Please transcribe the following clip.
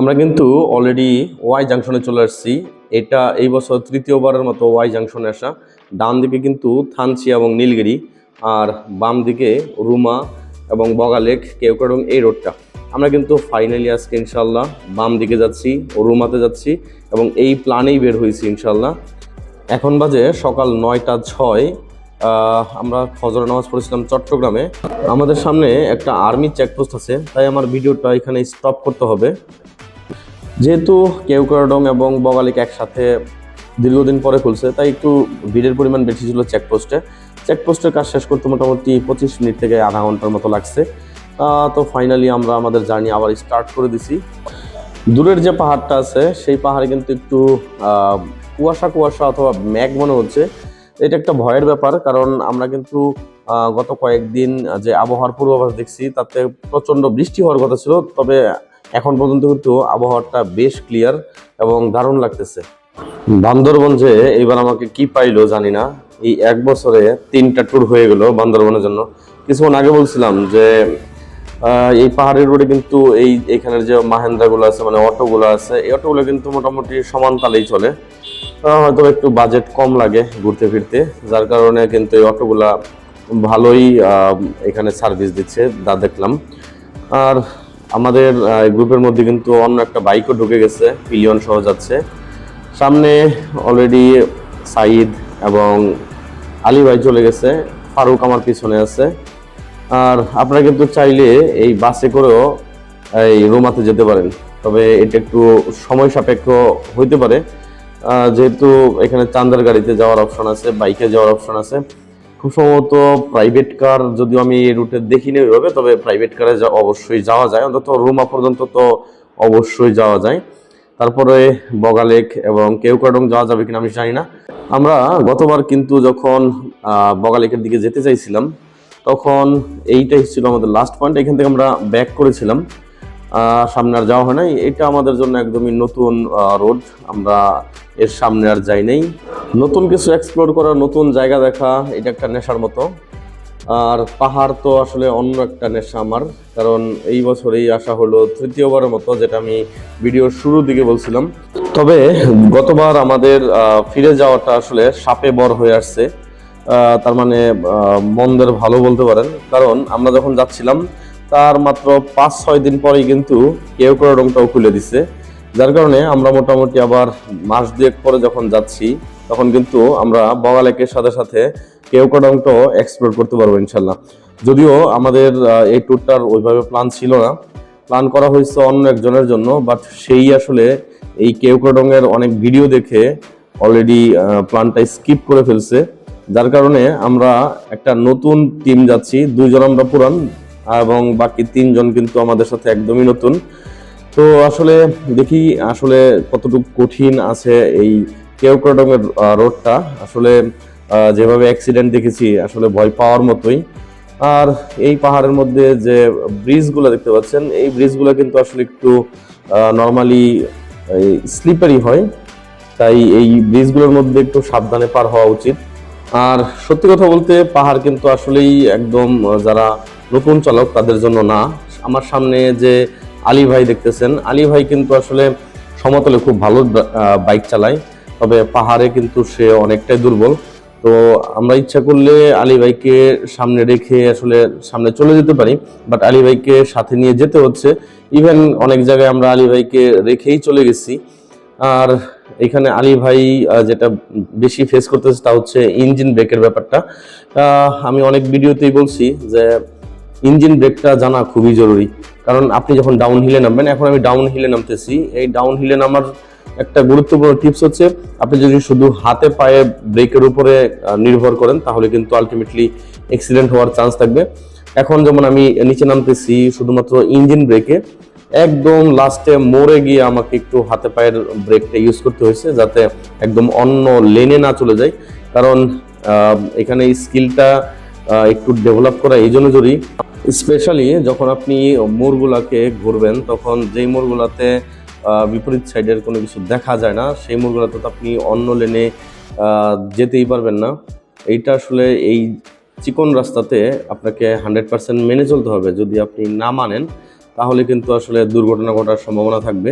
আমরা কিন্তু already Y জাংশনে চলে আসছি। এটা এই বছর তৃতীয়বারের মতো ওয়াই জাংশনে আসা। ডান দিকে কিন্তু থানচি এবং নীলগিরি, আর বাম দিকে রুমা এবং বগালেক কেউকাডং এই রোডটা আমরা কিন্তু ফাইনালি আজকে ইনশাল্লাহ বাম দিকে যাচ্ছি, রুমাতে যাচ্ছি এবং এই প্ল্যানেই বের হয়েছি ইনশাল্লাহ এখন বাজে সকাল নয়টা ছয় আমরা ফজর নামাজ পড়েছিলাম চট্টগ্রামে। আমাদের সামনে একটা আর্মি চেকপোস্ট আছে, তাই আমার ভিডিওটা এখানে স্টপ করতে হবে। যেহেতু কেউকারডং এবং বগালিক একসাথে দীর্ঘদিন পরে খুলছে, তাই একটু ভিড়ের পরিমাণ বেশি ছিল চেকপোস্টে চেকপোস্টের কাজ শেষ করতে মোটামুটি পঁচিশ মিনিট থেকে আধা ঘণ্টার মতো লাগছে। তো ফাইনালি আমরা আমাদের জার্নি আবার স্টার্ট করে দিছি। দূরের যে পাহাড়টা আছে, সেই পাহাড়ে কিন্তু একটু কুয়াশা কুয়াশা অথবা ম্যাগ মনে হচ্ছে। এটা একটা ভয়ের ব্যাপার, কারণ আমরা কিন্তু গত কয়েকদিন যে আবহাওয়ার পূর্বাভাস দেখছি, তাতে প্রচণ্ড বৃষ্টি হওয়ার কথা ছিল। তবে এখন পর্যন্ত কিন্তু আবহাওয়াটা বেশ ক্লিয়ার এবং দারুণ লাগতেছে। বান্দরবন যে এবার আমাকে কি পাইলো জানি না। এই এক বছরে তিনটা ট্যুর হয়ে গেল বান্দরবনের জন্য। কিছুক্ষণ আগে বলছিলাম যে এই পাহাড়ের রোডে কিন্তু এই এখানের যে মাহেন্দ্রাগুলো আছে মানে অটোগুলো আছে, এই অটোগুলো কিন্তু মোটামুটি সমান তালেই চলে। হয়তো একটু বাজেট কম লাগে ঘুরতে ফিরতে। যার কারণে কিন্তু এই অটোগুলা ভালোই এখানে সার্ভিস দিচ্ছে যা দেখলাম। আর আমাদের গ্রুপের মধ্যে কিন্তু অন্য একটা বাইকও ঢুকে গেছে পিলিয়ন সহ যাচ্ছে। সামনে অলরেডি সাইদ এবং আলী ভাই চলে গেছে, ফারুক আমার পিছনে আছে। আর আপনারা কিন্তু চাইলে এই বাসে করেও এই রোমাতে যেতে পারেন, তবে এটা একটু সময় সাপেক্ষ হইতে পারে। যেহেতু এখানে চান্দার গাড়িতে যাওয়ার অপশন আছে বাইকে যাওয়ার অপশন আছে। সম্ভবত প্রাইভেট কার যদিও আমি এই রুটে দেখিনি ওইভাবে, তবে প্রাইভেট কারে যা অবশ্যই যাওয়া যায়। অন্তত রুমা পর্যন্ত তো অবশ্যই যাওয়া যায়। তারপরে বগালেক এবং কেউকাডং যাওয়া যাবে কিনা আমি জানি না। আমরা গতবার কিন্তু যখন বগালেকের দিকে যেতে চাইছিলাম, তখন এইটাই ছিল আমাদের লাস্ট পয়েন্ট এখান থেকে আমরা ব্যাক করেছিলাম। সামনে আর যাওয়া হয় নাই। এটা আমাদের জন্য একদমই নতুন রোড আমরা এর সামনে আর যাই নাই। নতুন কিছু এক্সপ্লোর করা, নতুন জায়গা দেখা, এটা একটা নেশার মতো। আর পাহাড় তো আসলে অন্য একটা নেশা আমার। কারণ এই বছরেই আসা হলো তৃতীয়বারের মতো, যেটা আমি ভিডিওর শুরুর দিকে বলছিলাম। তবে গতবার আমাদের ফিরে যাওয়াটা আসলে সাপে বর হয়ে আসছে। তার মানে মন্দের ভালো বলতে পারেন। কারণ আমরা যখন যাচ্ছিলাম তার মাত্র পাঁচ, ছয় দিন পরেই কিন্তু কেউ করে রংটাও খুলে দিছে। যার কারণে আমরা মোটামুটি আবার মাস দুয়েক পরে যখন যাচ্ছি, তখন কিন্তু আমরা বগালেকের সাথে সাথে কেউ কডংটাও এক্সপ্লোর করতে পারব ইনশাল্লাহ। যদিও আমাদের এই ট্যুরটার ওইভাবে প্ল্যান ছিল না। প্ল্যান করা হয়েছে অন্য একজনের জন্য বাট সেই আসলে এই কেউ কডংয়ের অনেক ভিডিও দেখে অলরেডি প্ল্যানটা স্কিপ করে ফেলছে। যার কারণে আমরা একটা নতুন টিম যাচ্ছি, দুইজন আমরা পুরান এবং বাকি তিনজন কিন্তু আমাদের সাথে একদমই নতুন। তো আসলে দেখি আসলে কতটুকু কঠিন আছে এই কেউক্রডমের রোডটা। আসলে যেভাবে অ্যাক্সিডেন্ট দেখেছি, আসলে ভয় পাওয়ার মতোই। আর এই পাহাড়ের মধ্যে যে ব্রিজগুলো দেখতে পাচ্ছেন, এই ব্রিজগুলো কিন্তু আসলে একটু নর্মালি স্লিপারি হয়। তাই এই ব্রিজগুলোর মধ্যে একটু সাবধানে পার হওয়া উচিত। আর সত্যি কথা বলতে পাহাড় কিন্তু আসলেই একদম যারা নতুন চালক, তাদের জন্য না। আমার সামনে যে আলী ভাই দেখতেছেন, আলী ভাই কিন্তু আসলে সমতলে খুব ভালো বাইক চালায়, তবে পাহাড়ে কিন্তু সে অনেকটাই দুর্বল। তো আমরা ইচ্ছা করলে আলী ভাইকে সামনে রেখে আসলে সামনে চলে যেতে পারি বাট আলী ভাইকে সাথে নিয়ে যেতে হচ্ছে। ইভেন অনেক জায়গায় আমরা আলী ভাইকে রেখেই চলে গেছি। আর এখানে আলী ভাই যেটা বেশি ফেস করতেছে তা হচ্ছে ইঞ্জিন ব্রেকের ব্যাপারটা। আমি অনেক ভিডিওতেই বলছি যে ইঞ্জিন ব্রেকটা জানা খুবই জরুরি। কারণ আপনি যখন ডাউন হিলে নামবেন, এখন আমি ডাউন হিলে নামতেছি। এই ডাউন হিলে নামার একটা গুরুত্বপূর্ণ টিপস হচ্ছে, আপনি যদি শুধু হাতে পায়ে ব্রেকের উপরে নির্ভর করেন, তাহলে কিন্তু আলটিমেটলি অ্যাক্সিডেন্ট হওয়ার চান্স থাকবে। এখন যেমন আমি নিচে নামতেছি, শুধুমাত্র ইঞ্জিন ব্রেকে, একদম লাস্টে মোড়ে গিয়ে আমাকে একটু হাতে পায়ের ব্রেকটা ইউজ করতে হয়েছে, যাতে একদম অন্য লেনে না চলে যায়। কারণ এখানে স্কিলটা একটু ডেভেলপ করা এই জন্য জরুরি। স্পেশালি যখন আপনি মোড়গুলাকে ঘুরবেন, তখন যেই মোড়গুলাতে বিপরীত সাইডের কোনো কিছু দেখা যায় না, সেই মোড়গুলাতে তো আপনি অন্য লেনে যেতেই পারবেন না। এইটা আসলে এই চিকন রাস্তাতে আপনাকে হান্ড্রেড পার্সেন্ট মেনে চলতে হবে। যদি আপনি না মানেন, তাহলে কিন্তু আসলে দুর্ঘটনা ঘটার সম্ভাবনা থাকবে।